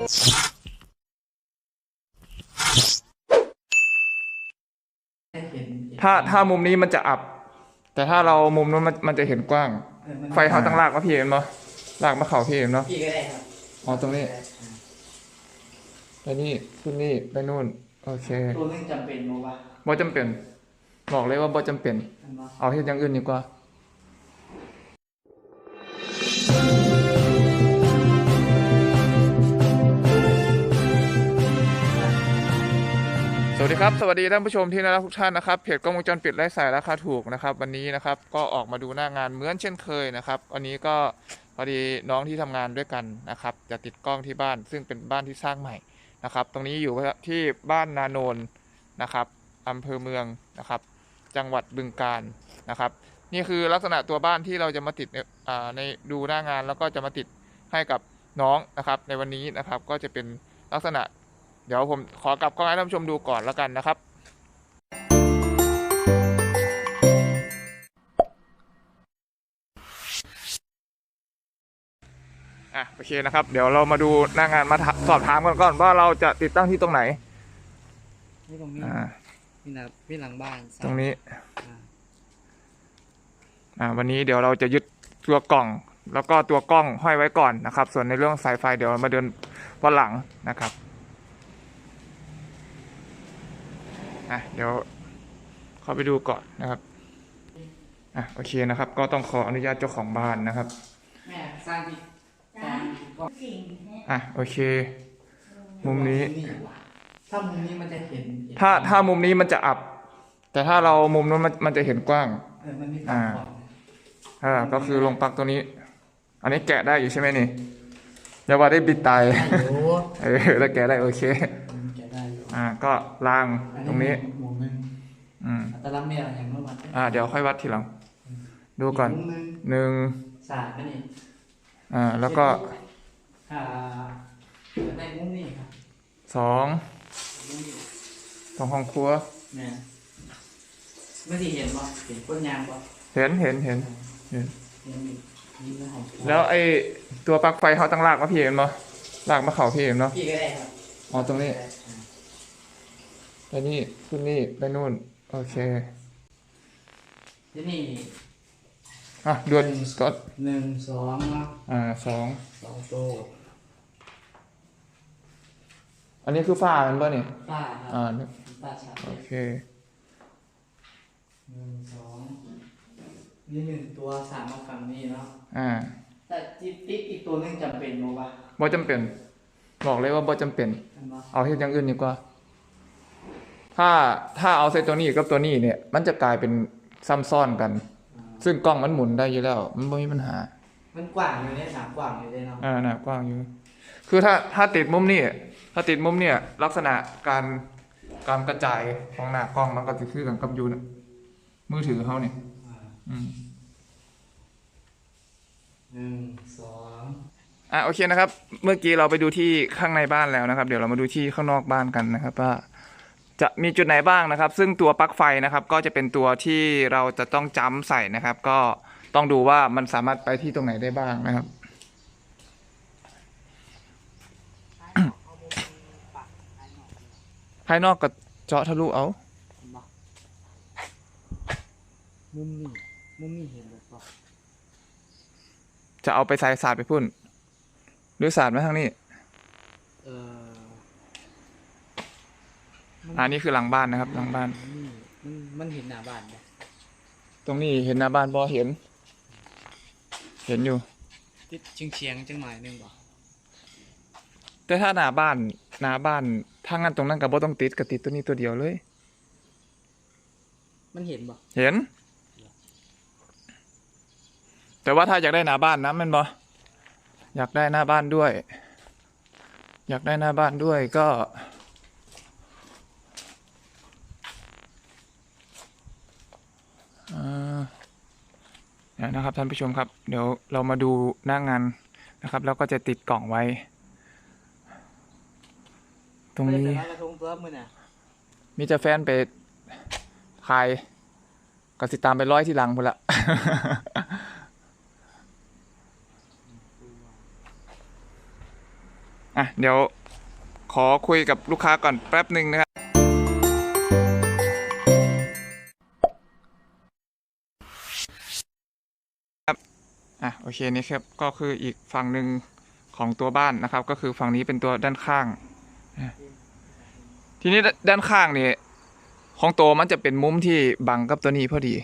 ให้เห็นเห็นถ้าถ้ามุมนี้มันจะอับ แต่ถ้าเรามุมนู้นมันมันจะเห็นกว้างเออมันไฟเขาตั้งลากมาพี่เห็นปะลากมาเข่าพี่เห็นปะพี่ก็ได้ครับอ๋อตรงนี้ไปนี่ขึ้นนี่ไปนู่น โอเคตัวนึงจำเป็นมั้วะบ่จำเป็น บอกเลยว่าบ่จำเป็นอันว่าเอาเฮ็ดอย่างอื่นดีกว่า ดีครับ สวัสดีท่านผู้ชมที่น่ารักทุกท่านนะครับเพจกล้องวงจรปิดไร้สายราคาถูกนะครับ วันนี้นะครับก็ออกมาดูหน้างานเหมือนเช่นเคยนะครับวันนี้ก็พอดีน้องที่ทำงานด้วยกันนะครับ จะติดกล้องที่บ้าน ซึ่งเป็นบ้านที่สร้างใหม่นะครับ ตรงนี้อยู่ที่บ้านนาโนนนะครับอำเภอเมืองนะครับ จังหวัดบึงกาฬนะครับ นี่คือลักษณะตัวบ้านที่เราจะมาติดในในดูหน้างานแล้วก็จะมาติดให้กับน้องนะครับ ในวันนี้นะครับก็จะเป็นลักษณะ เดี๋ยวผมขอกลับกล้องให้ท่านผู้ชมดูก่อนแล้วกันนะครับ อะโอเคนะครับ เดี๋ยวเรามาดูหน้างานมาถาสอบถามกันก่อนว่าเราจะติดตั้งที่ตรงไหนนี่ตรงนี้อ่านี่นะพี่หลังบ้านตรงนี้อ่าอ่า วันนี้เดี๋ยวเราจะยึดตัวกล่อง แล้วก็ตัวกล้องห้อยไว้ก่อนนะครับ ส่วนในเรื่องสายไฟเดี๋ยวมาเดินวันหลังนะครับ อะเดี๋ยวเข้าไปดูก่อนนะครับ อะโอเคนะครับ ก็ต้องขออนุญาตเจ้าของบ้านนะครับ แม่สร้างที่สร้างก็อะโอเค มุมนี้ว่ะถ้ามุมนี้มันจะเห็นเห็นถ้าถ้ามุมนี้มันจะอับ แต่ถ้าเรามุมนู้นมันมันจะเห็นกว้าง เออมันมีอ่าฝั่งขวาอ่าก็คือลงปลั๊กตัวนี้ อันนี้แกะได้อยู่ใช่ไหมนี่อย่าว่าได้บิดตาย โอ้โหเออถ้าแกะได้โอเคมันแกะได้ อยู่อ่า ก็ล่างอัตรงนี้ มุมหนึงอืมอัตลักษณ์เนี่ยอย่างเมื่อวานอ่า เดี๋ยวค่อยวัดทีหลัง ดูก่อนมุมหนึงหนึ่งสาดนั่นเองอ่า แล้วก็อ่าในมุมนี้ครับสองมุมนี้สองห้องครัว เนี่ยไม่ได้เห็นป่ะเห็นก้นยางป่ะเห็นเห็นเห็น เห็นเห็นอยู่นี่เรื่องของแล้วไอ้ตัวปลั๊กไฟเขาตั้งลากมาพี่เห็นปะลากมาเข่าพี่เห็นปะพี่ก็ได้ครับอ๋อตรงนี้ ไปนี่ขึ้นนี่ไปนู่น โอเคที่นี่อะด่วนก็หนึ่งสองเนาะอ่าสองสองโต๊ะอันนี้คือฝ้ามันป่ะนี่ป้าคอ่ารับป้าชาโอเคหนึ่งสองนี่หนึ่งตัวสามมาฝั่งนี้เนาะอ่าแต่จิ๊บติ๊กอีกตัวนึงจำเป็นมั้วะบ่จำเป็น บอกเลยว่าบ่จำเป็นเห็นปะเอาเฮ็ดอย่างอื่นดีกว่า ถ้าถ้าเอาเซตตัวนี้กับตัวนี้เนี่ย มันจะกลายเป็นซ้ำซ้อนกันอ่าซึ่งกล้องมันหมุนได้อยู่แล้ว มันไม่มีปัญหา มันกว้างอยู่เนี่ยหนากว้างอยู่เลยเนาะอ่าน่ะกว้างอยู่ คือถ้าถ้าติดมุมนี่ถ้าติดมุมเนี่ย ลักษณะการการกระจายของหน้ากล้องมันก็จะคือกันกับอยูนะมือถือเขาเนี่ยอ่าอืมหนึ่งสองอะโอเคนะครับ เมื่อกี้เราไปดูที่ข้างในบ้านแล้วนะครับ เดี๋ยวเรามาดูที่ข้างนอกบ้านกันนะครับว่า จะมีจุดไหนบ้างนะครับ ซึ่งตัวปลั๊กไฟนะครับ ก็จะเป็นตัวที่เราจะต้องจ้ำใส่นะครับ ก็ต้องดูว่ามันสามารถไปที่ตรงไหนได้บ้างนะครับภายนอกก็เจาะทะลุเอาเห็นปะมุมนี้มุมนี้เห็นหรือเปล่าจะเอาไปใส่สาดไปพุ่น หรือสาดมาทางนี้ เออ อันนี้คือหลังบ้านนะครับ หลังบ้านนี่มันมันเห็นหน้าบ้านไหมตรงนี้เห็นหน้าบ้านบอเห็น เห็นอยู่ ติดเชียงเชียงๆจังหน่อยหนึงบ่แต่ถ้าหน้าบ้านหน้าบ้านถ้างั้นตรงนั้นก็บ่ต้องติดก็ติดตัวนี้ตัวเดียวเลย มันเห็นบ่เห็น แต่ว่าถ้าอยากได้หน้าบ้านนะแมันบ่อยากได้หน้าบ้านด้วย อยากได้หน้าบ้านด้วยก็ อ่าเดี๋ยว นะครับท่านผู้ชมครับ เดี๋ยวเรามาดูหน้างานนะครับ แล้วก็จะติดกล่องไว้ ตรงนี้ไม่ได้แต่ว่ากระทงตัวมือน่ะมีแต่แฟนไปขายก็สิตามไปร้อยที่หลังพุ่นละออะ เดี๋ยวขอคุยกับลูกค้าก่อนแป๊บหนึ่งนะครับ เคนี่ครับก็คืออีกฝั่งหนึ่งของตัวบ้านนะครับ ก็คือฝั่งนี้เป็นตัวด้านข้างอะทีนี้ด้ด้านข้างนี่ของตัวมันจะเป็นมุมที่บังกับตัวนี้พอดี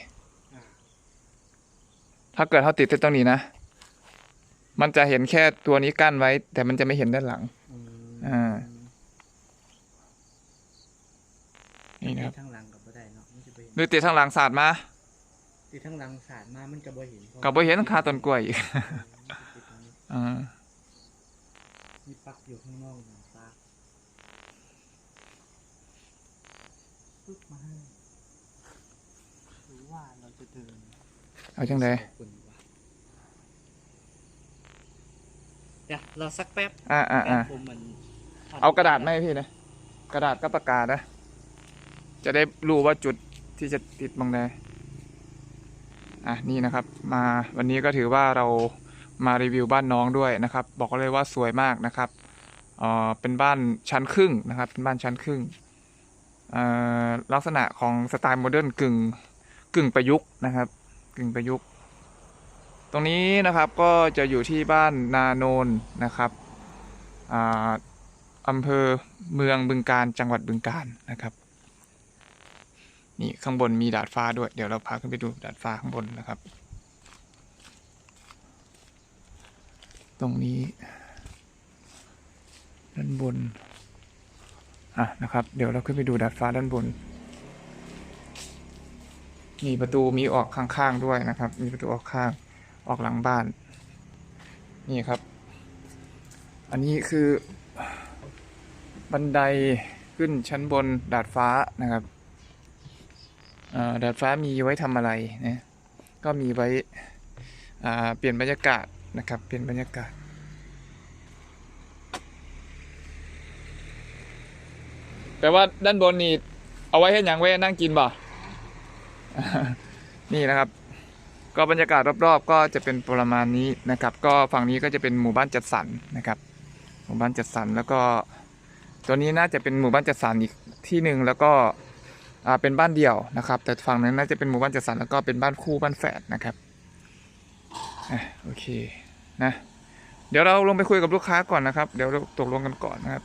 ถ้าเกิดเขาติดที่ตรงนี้นะ มันจะเห็นแค่ตัวนี้กั้นไว้ แต่มันจะไม่เห็นด้านหลังอ่านี่นะครับที่ทั้งหลังกับบ่ได้เนาะมันจะบ่เห็นหรือติดทางหลังสาดมา ที่ทั้งหลังสาดมามันก็บ่เห็นกับบ่เห็นคาต้นกล้วยอีกอ่ามีปลักอยู่ข้างนอกนะปลักปึ๊บมาให้หรือว่าเราจะเดินเอาจังไดขอบคุณว่ะเดี๋ยวรอสักแป๊บ อ่าอ่าอ่าผมมันเอากระดาษไหมาให้พี่นะ กระดาษกับปากกานะ จะได้รู้ว่าจุดที่จะติดบางใด อะนี่นะครับ มาวันนี้ก็ถือว่าเรามารีวิวบ้านน้องด้วยนะครับ บอกเลยว่าสวยมากนะครับเอ่อเป็นบ้านชั้นครึ่งนะครับ เป็นบ้านชั้นครึ่งเอ่อลักษณะของสไตล์โมเดิร์นกึ่งกึ่งประยุกต์นะครับ กึ่งประยุกต์ ตรงนี้นะครับก็จะอยู่ที่บ้านนาโนนนะครับอ่าอำเภอเมืองบึงการจังหวัดบึงการนะครับ นี่ข้างบนมีดาดฟ้าด้วย เดี๋ยวเราพาขึ้นไปดูดาดฟ้าข้างบนนะครับ ตรงนี้ ด้านบน อะนะครับ เดี๋ยวเราขึ้นไปดูดาดฟ้าด้านบน มีประตูมีออกข้างๆด้วยนะครับ มีประตูออกข้างออกหลังบ้าน นี่ครับ อันนี้คือ บันไดขึ้นชั้นบนดาดฟ้านะครับ ดาดฟ้ามีไว้ทำอะไรนะก็มีไว้เปลี่ยนบรรยากาศนะครับ เปลี่ยนบรรยากาศแต่ว่าด้านบนนี่เอาไว้ให้หยังไว้นั่งกินบ่นี่นะครับ ก็บรรยากาศรอบๆ ก็จะเป็นประมาณนี้นะครับ ก็ฝั่งนี้ก็จะเป็นหมู่บ้านจัดสรรนะครับ หมู่บ้านจัดสรรแล้วก็ตัวนี้น่าจะเป็นหมู่บ้านจัดสรรอีกที่หนึ่งแล้วก็ อ่าเป็นบ้านเดี่ยวนะครับ แต่ฝั่งนั้นน่าจะเป็นหมู่บ้านจัดสรรแล้วก็เป็นบ้านคู่บ้านแฝดนะครับอะโอเคนะเดี๋ยวเราลงไปคุยกับลูกค้าก่อนนะครับ เดี๋ยวเราตกลงกันก่อนนะครับ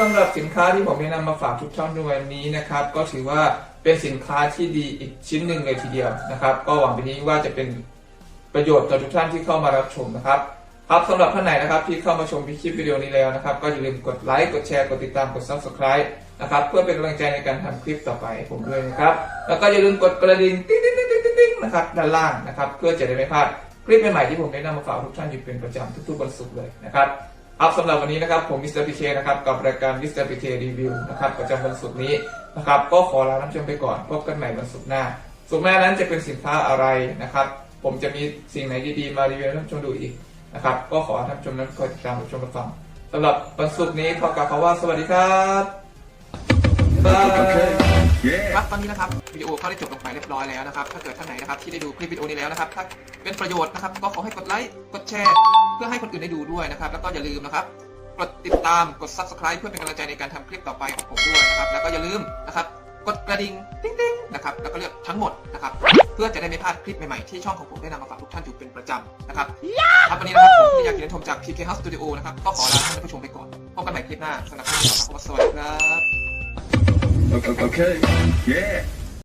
สำหรับสินค้าที่ผมแนะนำมาฝากทุกท่านในวันนี้นะครับ ก็ถือว่าเป็นสินค้าที่ดีอีกชิ้นหนึ่งเลยทีเดียวนะครับ ก็หวังไปนี้ว่าจะเป็นประโยชน์ต่อทุกท่านที่เข้ามารับชมนะครับ ครับสำหรับท่านไหนนะครับที่เข้ามาชมคลิปวิดีโอนี้แล้วนะครับ ก็อย่าลืมกดไลค์กดแชร์กดติดตามกด subscribe นะครับเพื่อเป็นกำลังใจในการทำคลิปต่อไปให้ผมด้วยนะครับ แล้วก็อย่าลืมกดกระดิ่งติ๊งติ๊งติ๊งติ๊งติ๊งนะครับด้านล่างนะครับ เพื่อจะได้ไม่พลาดคลิปใหม่ๆที่ผมได้นำมาฝากทุกท่านอยู่เป็นประจำทุกๆวันศุกร์เลยนะครับ ครับสำหรับวันนี้นะครับผมมิสเตอร์พีเคนะครับกับรายการมิสเตอร์พีเครีวิวนะครับประจำวันศุกร์นี้นะครับก็ขอลาท่านผู้ชมไปก่อน พบกันใหม่วันศุกร์หน้าศุกร์หน้านั้นจะเป็นสินค้าอะไรนะครับ ผมจะมีสิ่งไหนดีๆมารีวิวให้ท่านผู้ชมดูอีกนะครับก็ขอท่านผู้ชมนั้นคอยติดตามรับชมรับฟังสำหรับวันศุกร์นี้ขอกล่าวคำว่าสวัสดีครับ ครับตอนนี้นะครับวิดีโอก็ได้จบลงไปเรียบร้อยแล้วนะครับ ถ้าเกิดท่านไหนนะครับที่ได้ดูคลิปวิดีโอนี้แล้วนะครับ ถ้าเป็นประโยชน์นะครับ ก็ขอให้กดไลค์กดแชร์ เพื่อให้คนอื่นได้ดูด้วยนะครับ แล้วก็อย่าลืมนะครับกดติดตามกด subscribe เพื่อเป็นกำลังใจในการทำคลิปต่อไปของผมด้วยนะครับ แล้วก็อย่าลืมนะครับกดกระดิ่งติ๊งติ๊งนะครับแล้วก็เลือกทั้งหมดนะครับเพื่อจะได้ไม่พลาดคลิปใหม่ๆที่ช่องของผมได้นำมาฝากทุกท่านอยู่เป็นประจำนะครับครับวันนี้นะครับผมที่อยากกินชมจาก PK House Studio นะครับก็ขอลาท่านผู้ชมไปก่อนพบกันใหม่คลิปหน้าสำหรับคลิปนี้ขอสวัสดีครับ Okay. Okay. Yeah.